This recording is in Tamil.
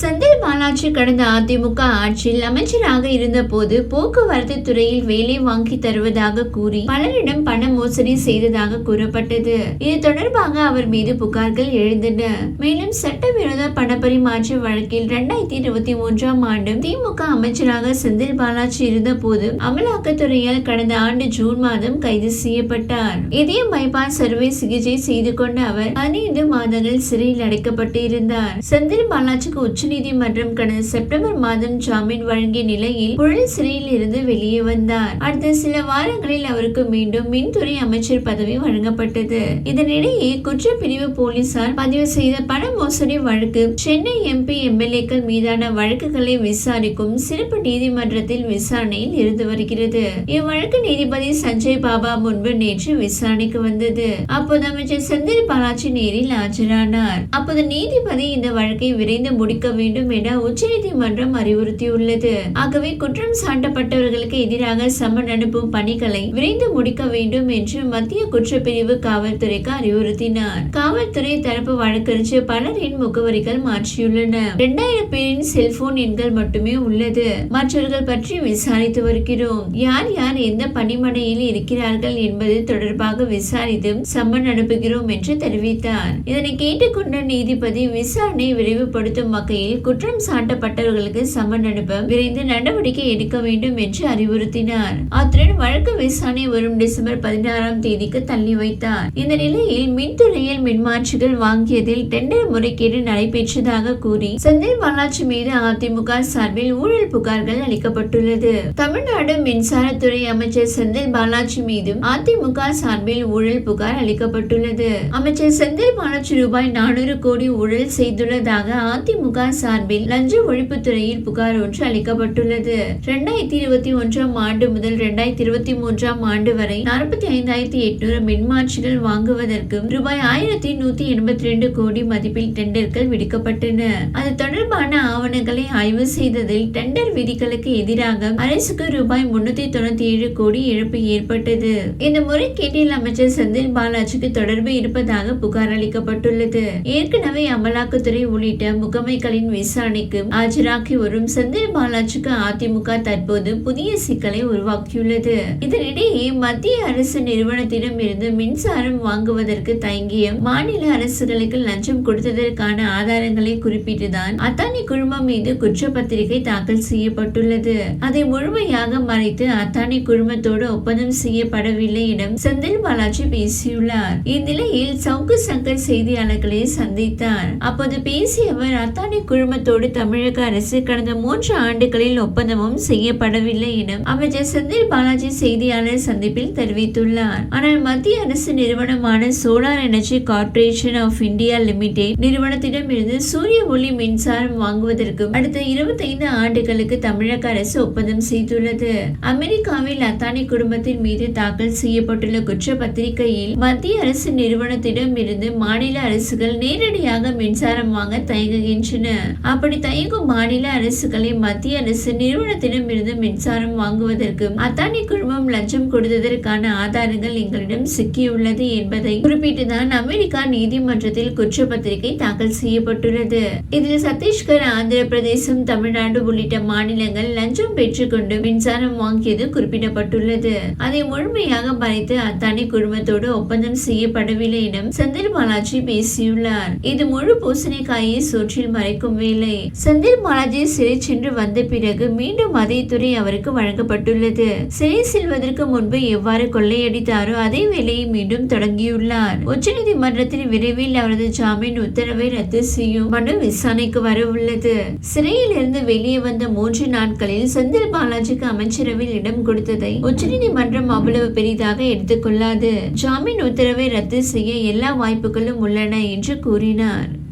செந்தில் பாலாஜி கடந்த அதிமுக ஆட்சியில் அமைச்சராக இருந்தபோது போக்குவரத்து துறையில் வேலை வாங்கி தருவதாக கூறி பலரிடம் பண மோசடி செய்ததாக கூறப்பட்டது. இது தொடர்பாக அவர் மீது புகார்கள் எழுந்தன. மேலும் சட்டவிரோத பணப்பரிமாற்ற வழக்கில் இரண்டாயிரத்தி இருபத்தி மூன்றாம் ஆண்டு திமுக அமைச்சராக செந்தில் பாலாஜி இருந்தபோது அமலாக்கத்துறையால் கடந்த ஆண்டு ஜூன் மாதம் கைது செய்யப்பட்டார். இதய பைபாஸ் சர்வை சிகிச்சை செய்து கொண்ட அவர் பதினைந்து மாதங்கள் சிறையில் அடைக்கப்பட்டு இருந்தார் செந்தில் பாலாஜிக்கு உச்ச உச்சநீதிமன்றம் கடந்த செப்டம்பர் மாதம் ஜாமீன் வழங்கிய நிலையில் புழல் சிறையில் இருந்து வெளியே வந்தார். அடுத்த சில வாரங்களில் அவருக்கு மீண்டும் மின்துறை அமைச்சர் பதவி வழங்கப்பட்டது. இதனிடையே குற்றப்பிரிவு போலீசார் பதிவு செய்த பண மோசடி வழக்கு சென்னை எம்பி எம்எல்ஏக்கள் மீதான வழக்குகளை விசாரிக்கும் சிறப்பு நீதிமன்றத்தில் விசாரணையில் இருந்து வருகிறது. இவ்வழக்கு நீதிபதி சஞ்சய் பாபா முன்பு நேற்று விசாரணைக்கு வந்தது. அப்போது அமைச்சர் செந்தில் பாலாஜி நேரில் ஆஜரானார். அப்போது நீதிபதி இந்த வழக்கை விரைந்து முடிக்க வேண்டும் என உச்சநீதிமன்றம் அறிவுறுத்தியுள்ளது. ஆகவே குற்றம் சாட்டப்பட்டவர்களுக்கு எதிராக சம்மன் அனுப்பும் பணிகளை விரைந்து முடிக்க வேண்டும் என்று மத்திய குற்றப்பிரிவு காவல்துறைக்கு அறிவுறுத்தினார். காவல்துறை தரப்பு வழக்கறிஞர் பலரின் முகவரிகள் மாற்றியுள்ளன இரண்டாயிரம் பேரின் செல்போன் எண்கள் மட்டுமே உள்ளது. மற்றவர்கள் பற்றி விசாரித்து வருகிறோம். யார் யார் எந்த பணிமனையில் இருக்கிறார்கள் என்பது தொடர்பாக விசாரித்து சம்மன் அனுப்புகிறோம் என்று தெரிவித்தார். இதனை கேட்டுக்கொண்ட நீதிபதி விசாரணை விரைவுபடுத்தும் வகையில் குற்றம் சாட்டப்பட்டவர்களுக்கு சம்மன் அனுப்ப விரைந்து நடவடிக்கை எடுக்க வேண்டும் என்று அறிவுறுத்தினார். அத்துடன் வழக்கு விசாரணை வரும் டிசம்பர் பதினாறாம் தேதிக்கு தள்ளி வைத்தார். இந்த நிலையில் மின்துறையில் மின்மாற்றிகள் வாங்கியதில் டெண்டர் முறைகேடு நடைபெற்றதாக கூறி செந்தில் பாலாஜி மீது அதிமுக சார்பில் ஊழல் புகார்கள் அளிக்கப்பட்டுள்ளது. தமிழ்நாடு மின்சாரத்துறை அமைச்சர் செந்தில் பாலாஜி மீதும் அதிமுக சார்பில் ஊழல் புகார் அளிக்கப்பட்டுள்ளது. அமைச்சர் செந்தில் பாலாஜி ரூபாய் நானூறு கோடி ஊழல் செய்துள்ளதாக அதிமுக சார்பில் லஞ்ச ஒழிப்புத்துறையில் புகார் ஒன்று அளிக்கப்பட்டுள்ளது. இரண்டாயிரத்தி இருபத்தி ஒன்றாம் ஆண்டு முதல் இரண்டாயிரத்தி இருபத்தி மூன்றாம் ஆண்டு வரை நாற்பத்தி ஐந்தாயிரத்தி எட்நூறு மின்மாற்றிகள் வாங்குவதற்கு ரூபாய் ஆயிரத்தி நூத்தி எண்பத்தி ரெண்டு கோடி மதிப்பில் டெண்டர்கள் விடுக்கப்பட்டன. அது தொடர்பான ஆவணங்களை ஆய்வு செய்ததில் டெண்டர் விதிகளுக்கு எதிராக அரசுக்கு ரூபாய் முன்னூத்தி தொண்ணூத்தி ஏழு கோடி இழப்பு ஏற்பட்டது. இந்த முறைகேட்டில் அமைச்சர் செந்தில் பாலாஜிக்கு தொடர்பு இருப்பதாக புகார் அளிக்கப்பட்டுள்ளது. ஏற்கனவே அமலாக்கத்துறை உள்ளிட்ட முகமைகளின் விசாரணைக்கு ஆஜராக்கி வரும் செந்தில் பாலாஜிக்கு அதிமுக தற்போது புதிய சிக்கலை உருவாக்கியுள்ளது. இதனிடையே மத்திய அரசு நிறுவனத்திடம் இருந்து மின்சாரம் வாங்குவதற்கு தயங்கிய மாநில அரசுகளுக்கு லஞ்சம் கொடுத்ததற்கான ஆதாரங்களை குறிப்பிட்டுதான் அத்தானி குழுமம் மீது குற்றப்பத்திரிகை தாக்கல் செய்யப்பட்டுள்ளது. அதை முழுமையாக மறைத்து அத்தானி குழுமத்தோடு ஒப்பந்தம் செய்யப்படவில்லை என செந்தில் பாலாஜி பேசியுள்ளார். இந்நிலையில் சவுக்கு சங்கர் செய்தியாளர்களை சந்தித்தார். அப்போது பேசியவர் அத்தானி குழுமத்தோடு தமிழக அரசு கடந்த மூன்று ஆண்டுகளில் ஒப்பந்தமும் செய்யப்படவில்லை என அமைச்சர் செந்தில் பாலாஜி செய்தியாளர் சந்திப்பில் தெரிவித்துள்ளார். ஆனால் மத்திய அரசு நிறுவனமான solar energy corporation of India limited நிறுவனத்திடம் இருந்து சூரிய ஒளி மின்சாரம் வாங்குவதற்கு அடுத்த இருபத்தைந்து ஆண்டுகளுக்கு தமிழக அரசு ஒப்பந்தம் செய்துள்ளது. அமெரிக்காவில் அத்தானி குடும்பத்தின் மீது தாக்கல் செய்யப்பட்டுள்ள குற்றப்பத்திரிகையில் மத்திய அரசு நிறுவனத்திடம் இருந்து மாநில அரசுகள் நேரடியாக மின்சாரம் வாங்க தயங்குகின்றன. அப்படி தயங்கும் மாநில அரசுகளை மத்திய அரசு நிறுவனத்திடம் இருந்து மின்சாரம் வாங்குவதற்கு அத்தானி குழுமம் லஞ்சம் கொடுத்ததற்கான ஆதாரங்கள் எங்களிடம் சிக்கியுள்ளது என்பதை குறிப்பிட்டுதான் அமெரிக்கா நீதிமன்றத்தில் குற்றப்பத்திரிகை தாக்கல் செய்யப்பட்டுள்ளது. இதில் சத்தீஸ்கர் ஆந்திர பிரதேசம் தமிழ்நாடு உள்ளிட்ட மாநிலங்கள் லஞ்சம் பெற்றுக்கொண்டு மின்சாரம் வாங்கியது குறிப்பிடப்பட்டுள்ளது. அதை முழுமையாக மறைத்து அத்தானி குழுமத்தோடு ஒப்பந்தம் செய்யப்படவில்லை என செந்தில் பாலாஜி பேசியுள்ளார். இது முழு பூசணிக்காயை சோற்றில் மறைக்கும் வேலை. செந்தில் பாலாஜி சிறை சென்று வந்த பிறகு மீண்டும் அதே துறை அவருக்கு வழங்கப்பட்டுள்ளது. சிறை செல்வதற்கு முன்பு எவ்வாறு கொள்ளையடித்தாரோ அதே வேலையை மீண்டும் தொடங்கியுள்ளார். உச்சநீதிமன்றத்தில் விரைவில் அவரது ஜாமீன் உத்தரவை ரத்து செய்யும் மனு விசாரணைக்கு வர உள்ளது சிறையில் இருந்து வெளியே வந்த மூன்று நாட்களில் செந்தில் பாலாஜிக்கு அமைச்சரவையில் இடம் கொடுத்ததை உச்சநீதிமன்றம் அவ்வளவு பெரிதாக எடுத்துக்கொள்ளாது ஜாமீன் உத்தரவை ரத்து செய்ய எல்லா வாய்ப்புகளும் உள்ளன என்று கூறினார்.